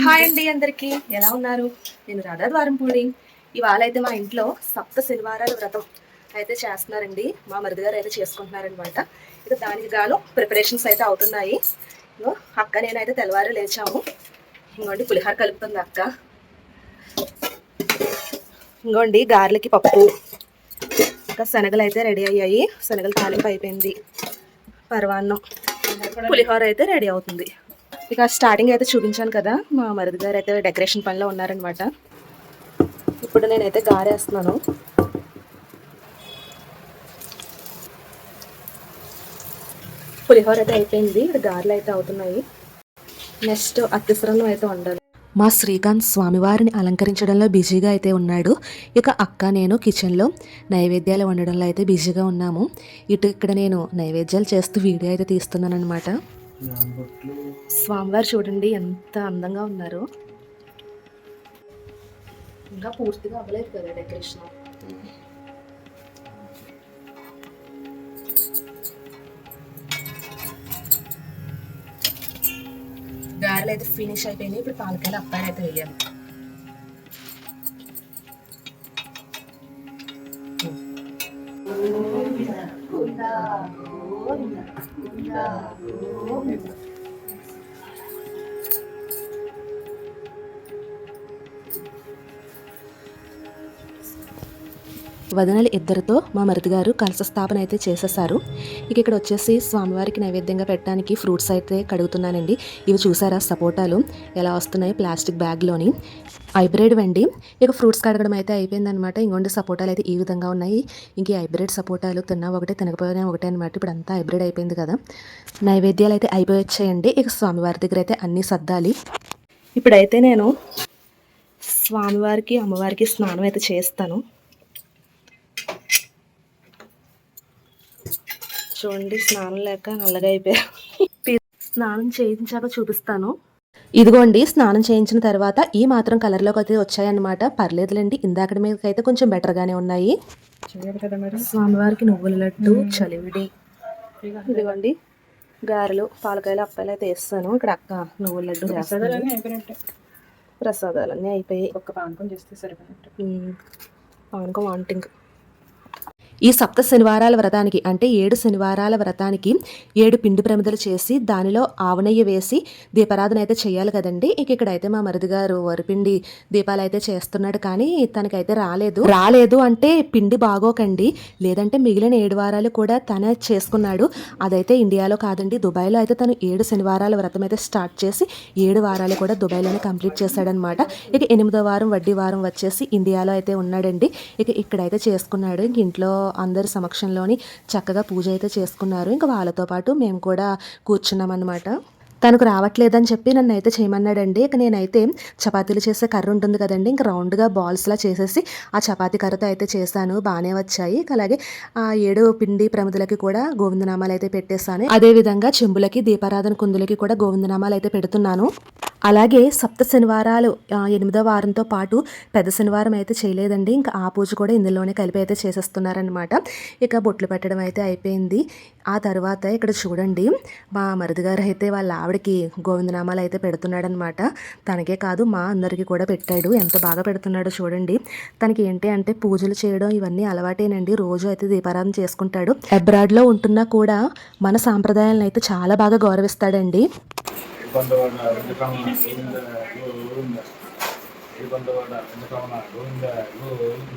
Hi అండి అందరికి. ఎలా ఉన్నారు? నేను రాధా ద్వారంపూడి. ఇవాళ అయితే మా ఇంట్లో సప్త శనివారాల వ్రతం అయితే చేస్తున్నారండి. మా మరిది గారు అయితే చేసుకుంటున్నారనమాట ఇక దానికి గాను ప్రిపరేషన్స్ అయితే అవుతున్నాయి. అక్క నేనైతే తెల్లవారు లేచాము. ఇంకోండి పులిహోర కలుపుతుంది అక్క. ఇంకోండి గారెలకి పప్పు. ఇంకా శనగలు అయితే రెడీ అయ్యాయి. శనగలు తాలింపు అయిపోయింది. పరవాన్నం. పులిహోర అయితే రెడీ అవుతుంది. ఇక స్టార్టింగ్ అయితే చూపించాను కదా మా మరిది గారు అయితే డెకరేషన్ పనిలో ఉన్నారనమాట ఇప్పుడు నేనైతే గారేస్తున్నాను. పులిహోర అయితే అయిపోయింది గారెలు అయితే అవుతున్నాయి. నెక్స్ట్ అత్తిసరన్నం అయితే వండాలి. మా శ్రీకాంత్ స్వామివారిని అలంకరించడంలో బిజీగా అయితే ఉన్నాడు. ఇక అక్క నేను కిచెన్లో నైవేద్యాలు వండడంలో అయితే బిజీగా ఉన్నాము. ఇటు ఇక్కడ నేను నైవేద్యాలు చేస్తూ వీడియో అయితే తీస్తున్నాను అనమాట స్వామివారు చూడండి ఎంత అందంగా ఉన్నారు. ఇంకా పూర్తిగా అవ్వలేదు కదా డెకరేషన్. గారెలు అయితే ఫినిష్ అయిపోయినాయి ఇప్పుడు పాలకాయలు అప్పాయి అయితే వేయాలి. వదనలు ఇద్దరితో మా మరిదిగారు కలశ కలస స్థాపన అయితే చేసేసారు. ఇక ఇక్కడ వచ్చేసి స్వామివారికి నైవేద్యంగా పెట్టడానికి ఫ్రూట్స్ అయితే కడుగుతున్నానండి. ఇవి చూసారా సపోటాలు ఎలా వస్తున్నాయి ప్లాస్టిక్ బ్యాగ్లోని. హైబ్రిడ్ వండి ఇక ఫ్రూట్స్ కడగడం అయితే అయిపోయిందనమాట. ఇంకొండి సపోటాలు అయితే ఈ విధంగా ఉన్నాయి. ఇంక హైబ్రిడ్ సపోటాలు తిన్నా ఒకటే తినకపోయినా ఒకటే అనమాట ఇప్పుడు అంతా హైబ్రిడ్ అయిపోయింది కదా. నైవేద్యాలు అయితే అయిపోయొచ్చాయండి. ఇక స్వామివారి దగ్గర అయితే అన్నీ సర్దాలి. ఇప్పుడైతే నేను స్వామివారికి అమ్మవారికి స్నానం అయితే చేస్తాను. చూడండి స్నానం లేక నల్లగా అయిపోయా స్నానం చేయించాక చూపిస్తాను. ఇదిగోండి స్నానం చేయించిన తర్వాత ఈ మాత్రం కలర్లోకి అయితే వచ్చాయన్నమాట. పర్లేదులేండి ఇందాకటి మీద అయితే కొంచెం బెటర్గానే ఉన్నాయి. స్వామివారికి నువ్వుల లడ్డు చలివిడి. ఇదిగోండి గారెలు పాలకాయలు అప్పాయలు అయితే వేస్తాను. ఇక్కడ అక్క నువ్వుల లడ్డు ప్రసాదాలన్నీ అయిపోయాయి. ఒక్క పానకం చేస్తే సరిపోయినట్టు. పానకం వాంటింగ్ ఈ సప్త శనివారాల వ్రతానికి అంటే ఏడు శనివారాల వ్రతానికి ఏడు పిండి ప్రమిదలు చేసి దానిలో ఆవనయ్య వేసి దీపారాధన అయితే చేయాలి కదండి. ఇక ఇక్కడైతే మా మరిది గారు వరిపిండి దీపాలు అయితే చేస్తున్నాడు కానీ తనకైతే రాలేదు. రాలేదు అంటే పిండి బాగోకండి. లేదంటే మిగిలిన ఏడు వారాలు కూడా తనే చేసుకున్నాడు. అదైతే ఇండియాలో కాదండి. దుబాయ్లో అయితే తను ఏడు శనివారాల వ్రతం అయితే స్టార్ట్ చేసి ఏడు వారాలు కూడా దుబాయ్లోనే కంప్లీట్ చేశాడనమాట. ఇక ఎనిమిదో వారం వడ్డీ వారం వచ్చేసి ఇండియాలో అయితే ఉన్నాడండి. ఇక ఇక్కడైతే చేసుకున్నాడు. ఇంక ఇంట్లో అందరి సమక్షంలోని చక్కగా పూజ అయితే చేసుకున్నారు. ఇంకా వాళ్ళతో పాటు మేము కూడా కూర్చున్నాం అనమాట తనకు రావట్లేదని చెప్పి నన్ను అయితే చేయమన్నాడండి. ఇక నేనైతే చపాతీలు చేసే కర్ర ఉంటుంది కదండి. ఇంకా రౌండ్గా బాల్స్లా చేసేసి ఆ చపాతీ కర్రతో అయితే చేశాను. బాగానే వచ్చాయి. అలాగే ఆ ఏడు పిండి ప్రమిదలకి కూడా గోవిందనామాలు అయితే పెట్టేశాను. అదే విధంగా చెంబులకి దీపారాధన కుందులకి కూడా గోవిందనామాలు అయితే పెడుతున్నాను. అలాగే సప్త శనివారాలు ఎనిమిదో వారంతో పాటు పెద్ద శనివారం అయితే చేయలేదండి. ఇంకా ఆ పూజ కూడా ఇందులోనే కలిపి అయితే చేసేస్తున్నారనమాట ఇక బొట్లు పెట్టడం అయితే అయిపోయింది. ఆ తర్వాత ఇక్కడ చూడండి మా మరిదిగారు అయితే వాళ్ళ ఆవిడకి గోవిందనామాలు అయితే పెడుతున్నాడనమాట తనకే కాదు మా అందరికీ కూడా పెట్టాడు. ఎంత బాగా పెడుతున్నాడో చూడండి. తనకి ఏంటి అంటే పూజలు చేయడం ఇవన్నీ అలవాటేనండి. రోజు అయితే దీపారాధన చేసుకుంటాడు. అబ్రాడ్లో ఉంటున్నా కూడా మన సాంప్రదాయాలను అయితే చాలా బాగా గౌరవిస్తాడండి. ఇబ్బందివాడ వెంకటరమణ గోవింద గోవింద ఇబ్బందివాడ వెంకటరమణ గోవింద గోవింద ఇబ్బందివాడ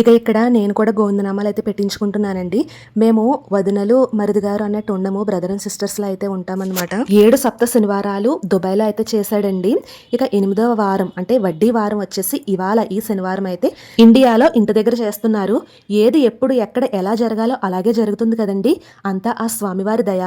ఇక ఇక్కడ నేను కూడా గోవిందనామాలు అయితే పెట్టించుకుంటున్నానండి. మేము వదినలు మరిది గారు అన్నట్టు ఉండము. బ్రదర్ అండ్ సిస్టర్స్లో అయితే ఉంటామన్నమాట. ఏడు సప్త శనివారాలు దుబాయ్లో అయితే చేశాడండి. ఇక ఎనిమిదవ వారం అంటే వడ్డీ వారం వచ్చేసి ఇవాళ ఈ శనివారం అయితే ఇండియాలో ఇంటి దగ్గర చేస్తున్నారు. ఏది ఎప్పుడు ఎక్కడ ఎలా జరగాలో అలాగే జరుగుతుంది కదండి. అంతా ఆ స్వామివారి దయ.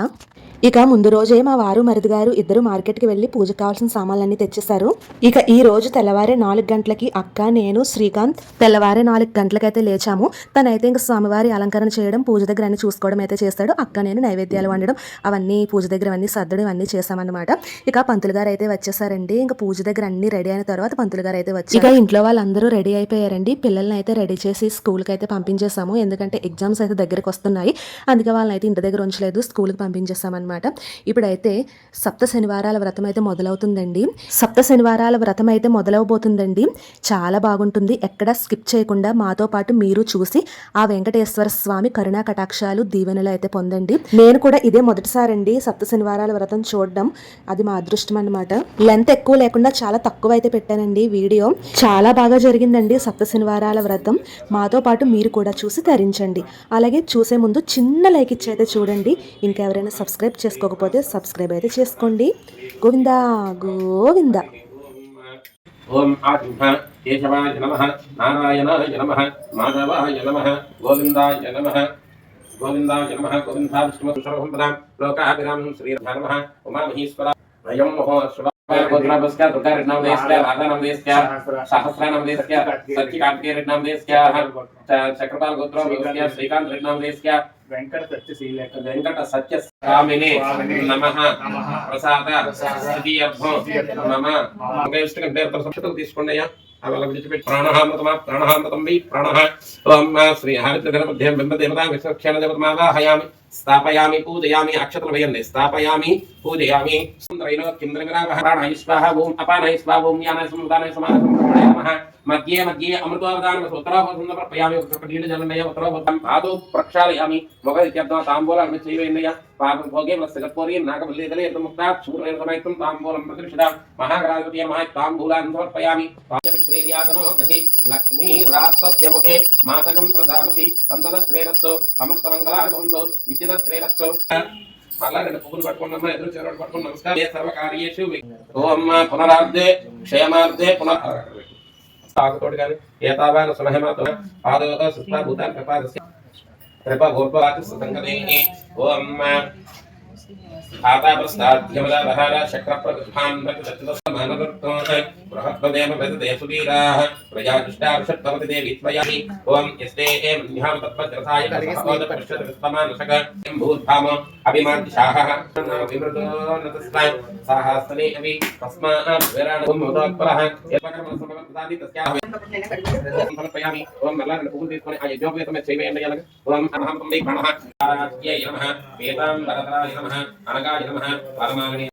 ఇక ముందు రోజే మా వారు మరిది గారు ఇద్దరు మార్కెట్కి వెళ్ళి పూజకు కావాల్సిన సామాన్లన్నీ తెచ్చేశారు. ఇక ఈ రోజు తెల్లవారే నాలుగు గంటలకి అక్క నేను శ్రీకాంత్ తెల్లవారే నాలుగు గంటలకి గంటలకైతే లేచాము. తనైతే ఇంకా స్వామివారి అలంకరణ చేయడం పూజ దగ్గర అన్ని చూసుకోవడం అయితే చేస్తాడు. అక్క నేను నైవేద్యాలు వండడం అవన్నీ పూజ దగ్గర అన్నీ సర్దడం ఇవన్నీ చేశామన్నమాట. ఇక పంతులు గారు అయితే వచ్చేసారండి. ఇంకా పూజ దగ్గర అన్ని రెడీ అయిన తర్వాత పంతులు గారు అయితే వచ్చి ఇక ఇంట్లో వాళ్ళందరూ రెడీ అయిపోయారండి. పిల్లల్ని అయితే రెడీ చేసి స్కూల్కి అయితే పంపించేసాము ఎందుకంటే ఎగ్జామ్స్ అయితే దగ్గరకు వస్తున్నాయి. అందుకే వాళ్ళని అయితే ఇంటి దగ్గర ఉంచలేదు. స్కూల్కి పంపించేసామన్నమాట ఇప్పుడైతే సప్త శనివారాల వ్రతం అయితే మొదలవుతుందండి. సప్త శనివారాల వ్రతం అయితే మొదలవబోతుందండి. చాలా బాగుంటుంది. ఎక్కడ స్కిప్ చేయకుండా మాతో పాటు మీరు చూసి ఆ వెంకటేశ్వర స్వామి కరుణా కటాక్షాలు దీవెనలు అయితే పొందండి. నేను కూడా ఇదే మొదటిసారండి సప్త శనివారాల వ్రతం చూడడం. అది మా అదృష్టం అనమాట లెంత్ ఎక్కువ లేకుండా చాలా తక్కువ అయితే పెట్టానండి వీడియో. చాలా బాగా జరిగిందండి సప్త శనివారాల వ్రతం. మాతో పాటు మీరు కూడా చూసి తరించండి. అలాగే చూసే ముందు చిన్న లైక్ ఇచ్చి అయితే చూడండి. ఇంకెవరైనా సబ్స్క్రైబ్ చేసుకోకపోతే సబ్స్క్రైబ్ అయితే చేసుకోండి. గోవిందా గోవిందా. ఓం కేశవాయ నమ నారాయణాయ నమ మాధవాయ నమ గోవిందాయ నమ గోవిందాయ నమ గోవిందా విష్ణు సర్వం లోకాభిరామం శ్రీరథ నమ ఉమామహేశ్వర అయం మహో గోత్రాభస్య దుర్గారెడ్నామదేశ్య రాధానామదేశ్య సహస్రనామదేశ్య సత్యకార్తికేరెడ్నామదేశ్య చక్రపాల గోత్రాభస్య శ్రీకాంత్ రెడ్నామదేశ్య వెంకట సత్యశీల వెంకట సత్య స్వామిని నమ ప్రసాద స్థితియర్థం నమ. ఉపయోగిస్తున్న పేరుతో సంక్షిప్తం తీసుకోండి అయ్యా. అవి అలా విడిచిపెట్టి ప్రాణహామృతమా ప్రాణహామృతం వై ప్రాణ శ్రీ హరిత మధ్యం బింబ విశ్వక్షేణ విశ్వక్షణ దేవతమావాహయామి స్థాపయామి పూజయామి అక్షతలు వేయండి స్థాపయామి పూజయామి. సుందరైలో కింద్రమిరాగ ప్రాణాయ స్వాహ ఓం అపానాయ స్వాహ ఓం యానాయ సముదానాయ సమాన మధ్యే మధ్యే అమృతోదాన ఉత్తరాభూతం ప్రయామి ఒక నీళ్ళు జలమయ్య ఉత్తరాభూతం ఆదో ప్రక్షాళయామి. మొగ ఇత్యర్థం తాంబూలం చేయవేందయ్య? పాపం భోగే వత్సగపూరి నాగవల్లేదలే ముక్త చూర్ణ తాంబూలం ప్రతిష్ఠిత మహాగణాధిపతి మహా తాంబూలాన్ని సమర్పయామి లక్ష్మీ మాసకం సంతత శ్రేరస్సు సమస్త మంగళానుభవంతో నిశ్చిత శ్రేరస్సు మళ్ళా రెండు పువ్వులు పట్టుకున్నామా ఎదురు చెరవడు పట్టుకుని నమస్కారం సర్వకార్యేషు పునరార్థే క్షేమార్థే పునః సాగుతోడు కానీ ఏతావాన సుష్మా భూతాన్ కృపాదస్య कृपा भूर्पवातु सतङ्गदेहि ॐ खाता प्रस्ताद्यमदाधार बृहस्पदेव वदते सुवीराः प्रजाजुष्टाभिषत्भवति देवि त्वयामि ॐ यस्ते एव निहां तत्पत्रसाय पश्यतस्तमानुषक किं भूद्भाम अभिमान्तिशाहः विमृतो न तस्मै साहस्तने अपि तस्माद्विराणुमुदोत्परः यत्पकर्मसमप्रदाति तस्याः समर्पयामि ॐ मल्लारणपूर्तित्वने आयज्ञोपेतमेच्छैवेण्डयनग ॐ अहं तं वै प्राणः आराध्यै नमः वेदां वरदाय नमः अनगाय नमः परमागणे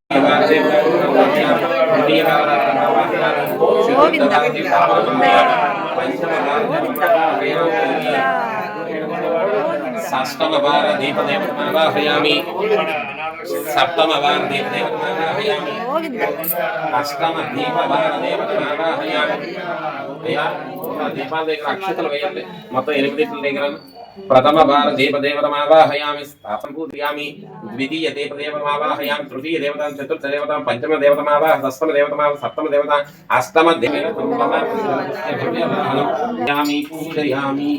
సప్తమ వార దీపదేవతమావాహయామి సప్తమ దీపదేవతమావాహయామి అష్టమ దీపవార దేవతమావాహయామి అయ్యా, దీపాల దగ్గర అక్షతలు వేయండి మొత్తం ఎనిమిది దగ్గర ప్రథమ వార దీపదేవతమావాహయామి స్థాపన పూజయామి ద్వితీయ దీపదేవతమావాహయామి తృతీయ దేవతాం చతుర్థ దేవతాం పంచమ దేవతమావాహ. షష్టమ దేవతమావ సప్తమ దేవత అష్టమ దేవతమావాహయామి పూజయామి.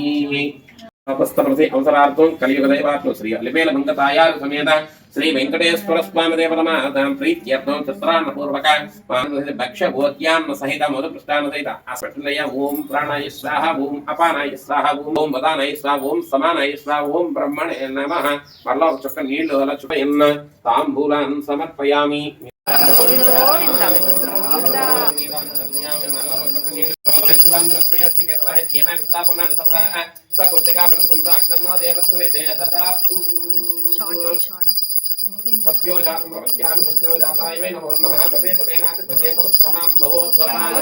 తపస్తపసి అవసరార్థం కలియుగ దైవాత్మ శ్రీ అలిపేల మంగతాయారు సమేత శ్రీ వెంకటేశ్వర స్వామి దేవతమాదాం ప్రీత్యర్థం చిత్రాన్న పూర్వక భక్ష్య భోజ్యాన్న సహిత మధు పృష్టాన సహిత అస్మయ ఓం ప్రాణాయ స్వాహ ఓం అపానాయ స్వాహ ఓం ఓం వదానాయ స్వాహ ఓం సమానాయ స్వాహ ఓం బ్రహ్మణే నమ. మళ్ళా ఒక చుక్క నీళ్ళు అలా చుక్క ఎన్న తాంబూలాన్ సమర్పయామి సత్యో జాతం ప్రపత్యామి సత్యో జాతాయ వై నమో నమః పదే పదే పదస్సమాం భవోద్భవాయ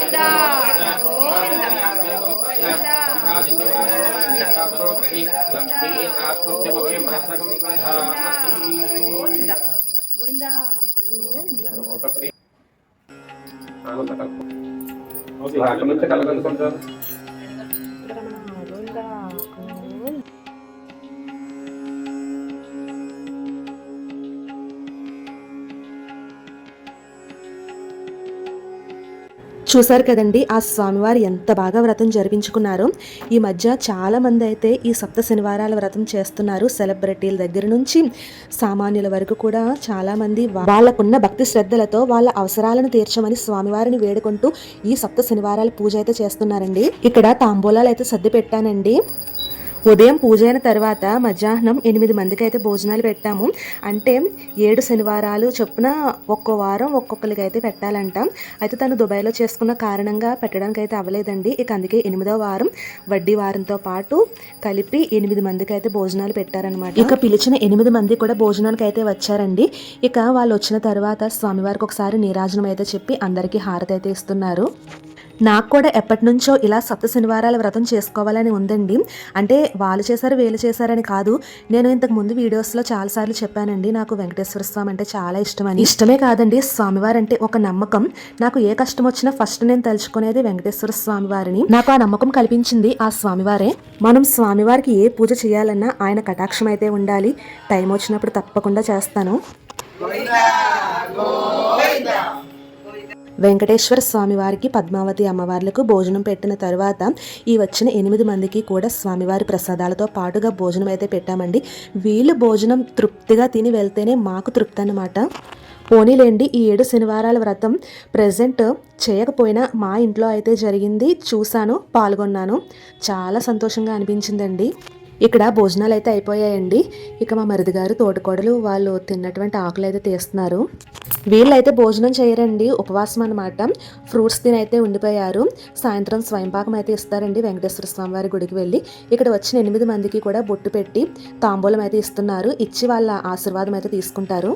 లక్ష్మీ రాష్ట్రస్య ముఖే మహత్సకం ప్రధానమస్తి ఆనందకల్పం. అక్కడ నుంచి కలగలుగుతుంటారు చూసారు కదండి ఆ స్వామివారు ఎంత బాగా వ్రతం జరిపించుకున్నారో. ఈ మధ్య చాలా మంది అయితే ఈ సప్త శనివారాల వ్రతం చేస్తున్నారు. సెలబ్రిటీల దగ్గర నుంచి సామాన్యుల వరకు కూడా చాలామంది వాళ్ళకున్న భక్తి శ్రద్ధలతో వాళ్ళ అవసరాలను తీర్చమని స్వామివారిని వేడుకుంటూ ఈ సప్త శనివారాల పూజ అయితే చేస్తున్నారండి. ఇక్కడ తాంబూలాలు అయితే సర్ది పెట్టానండి. ఉదయం పూజ అయిన తర్వాత మధ్యాహ్నం ఎనిమిది మందికి అయితే భోజనాలు పెట్టాము. అంటే ఏడు శనివారాలు చొప్పున ఒక్కో వారం ఒక్కొక్కరికి అయితే పెట్టాలంట. అయితే తను దుబాయ్లో చేసుకున్న కారణంగా పెట్టడానికి అయితే అవ్వలేదండి. ఇక అందుకే ఎనిమిదో వారం వడ్డీ వారంతో పాటు కలిపి ఎనిమిది మందికి అయితే భోజనాలు పెట్టారనమాట ఇక పిలిచిన ఎనిమిది మంది కూడా భోజనానికి అయితే వచ్చారండి. ఇక వాళ్ళు వచ్చిన తర్వాత స్వామివారికి ఒకసారి నీరాజనం అయితే చెప్పి అందరికీ హారతి అయితే ఇస్తున్నారు. నాకు కూడా ఎప్పటి నుంచో ఇలా సప్త శనివారాల వ్రతం చేసుకోవాలని ఉందండి. అంటే వాళ్ళు చేశారు వీళ్ళు చేశారని కాదు. నేను ఇంతకు ముందు వీడియోస్లో చాలాసార్లు చెప్పానండి నాకు వెంకటేశ్వర స్వామి అంటే చాలా ఇష్టమని. ఇష్టమే కాదండి స్వామివారు అంటే ఒక నమ్మకం. నాకు ఏ కష్టం వచ్చినా ఫస్ట్ నేను తలుచుకునేది వెంకటేశ్వర స్వామి వారిని నాకు ఆ నమ్మకం కల్పించింది ఆ స్వామివారే. మనం స్వామివారికి ఏ పూజ చేయాలన్నా ఆయన కటాక్షం అయితే ఉండాలి. టైం వచ్చినప్పుడు తప్పకుండా చేస్తాను. వెంకటేశ్వర స్వామివారికి పద్మావతి అమ్మవార్లకు భోజనం పెట్టిన తర్వాత ఈ వచ్చిన ఎనిమిది మందికి కూడా స్వామివారి ప్రసాదాలతో పాటుగా భోజనం అయితే పెట్టామండి. వీళ్ళు భోజనం తృప్తిగా తిని వెళ్తేనే మాకు తృప్తి అన్నమాట. పోనీలేండి ఈ ఏడు శనివారాల వ్రతం ప్రజెంట్ చేయకపోయినా మా ఇంట్లో అయితే జరిగింది. చూశాను పాల్గొన్నాను. చాలా సంతోషంగా అనిపించిందండి. ఇక్కడ భోజనాలు అయితే అయిపోయాయండి. ఇక మా మరిదిగారు తోటకోడలు వాళ్ళు తిన్నటువంటి ఆకులు అయితే తీస్తున్నారు. వీళ్ళైతే భోజనం చేయరండి ఉపవాసం అనమాట ఫ్రూట్స్ తిని అయితే ఉండిపోయారు. సాయంత్రం స్వయంపాకం అయితే ఇస్తారండి వెంకటేశ్వర స్వామి వారి గుడికి వెళ్ళి. ఇక్కడ వచ్చిన ఎనిమిది మందికి కూడా బొట్టు పెట్టి తాంబూలం అయితే ఇస్తున్నారు. ఇచ్చి వాళ్ళ ఆశీర్వాదం అయితే తీసుకుంటారు.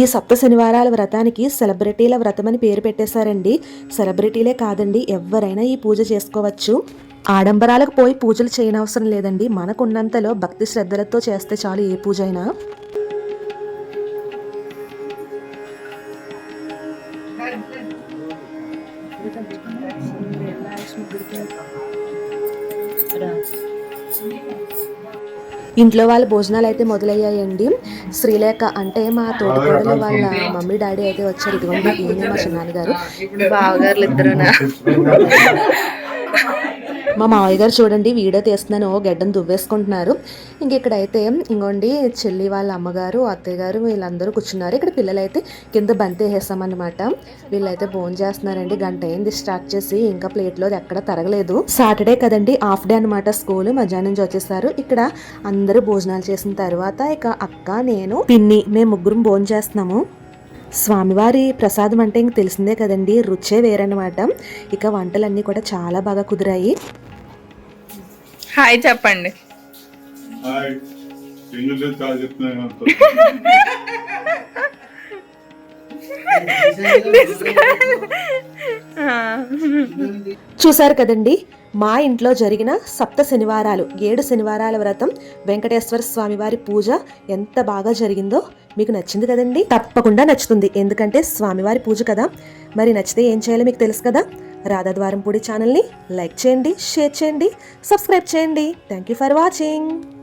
ఈ సప్త శనివారాల వ్రతానికి సెలబ్రిటీల వ్రతం అని పేరు పెట్టేశారండి. సెలబ్రిటీలే కాదండి ఎవరైనా ఈ పూజ చేసుకోవచ్చు. ఆడంబరాలకు పోయి పూజలు చేయనవసరం లేదండి. మనకున్నంతలో భక్తి శ్రద్ధలతో చేస్తే చాలు ఏ పూజ అయినా. ఇంట్లో వాళ్ళ భోజనాలు అయితే మొదలయ్యాయండి. శ్రీలేఖ అంటే మా తోటికోడలు వాళ్ళ మమ్మీ డాడీ అయితే వచ్చారు. ఇదిగోండి ఈయన మా చిన్నాన్నగారు. బావగారులు ఇద్దరునా? మా మావయ్య గారు చూడండి వీడియో తీస్తున్నాను గడ్డం దువ్వేసుకుంటున్నారు. ఇంక ఇక్కడైతే ఇంకోండి చెల్లి వాళ్ళ అమ్మగారు అత్తయ్య గారు వీళ్ళందరూ కూర్చున్నారు. ఇక్కడ పిల్లలైతే కింద బంతి వేసామన్నమాట వీళ్ళైతే భోజనం చేస్తున్నారండి. గంట అయింది స్టార్ట్ చేసి ఇంకా ప్లేట్లో ఎక్కడ తరగలేదు. సాటర్డే కదండి హాఫ్ డే అనమాట స్కూల్ మధ్యాహ్నం నుంచి వచ్చేసారు. ఇక్కడ అందరూ భోజనాలు చేసిన తర్వాత ఇక అక్క నేను పిన్ని మేము ముగ్గురం భోజనం చేస్తున్నాము. స్వామివారి ప్రసాదం అంటే ఇంక తెలిసిందే కదండి రుచే వేరనమాట ఇక వంటలన్నీ కూడా చాలా బాగా కుదిరాయి. హాయ్ చెప్పండి. చూశారు కదండి మా ఇంట్లో జరిగిన సప్త శనివారాలు ఏడు శనివారాల వ్రతం వెంకటేశ్వర స్వామి వారి పూజ ఎంత బాగా జరిగిందో మీకు నచ్చింది కదండి? తప్పకుండా నచ్చుతుంది. ఎందుకంటే స్వామివారి పూజ కదా. మరి నచ్చితే ఏం చేయాలో మీకు తెలుసు కదా. రాధాద్వారంపూడి ఛానల్ని లైక్ చేయండి షేర్ చేయండి సబ్స్క్రైబ్ చేయండి. Thank you for watching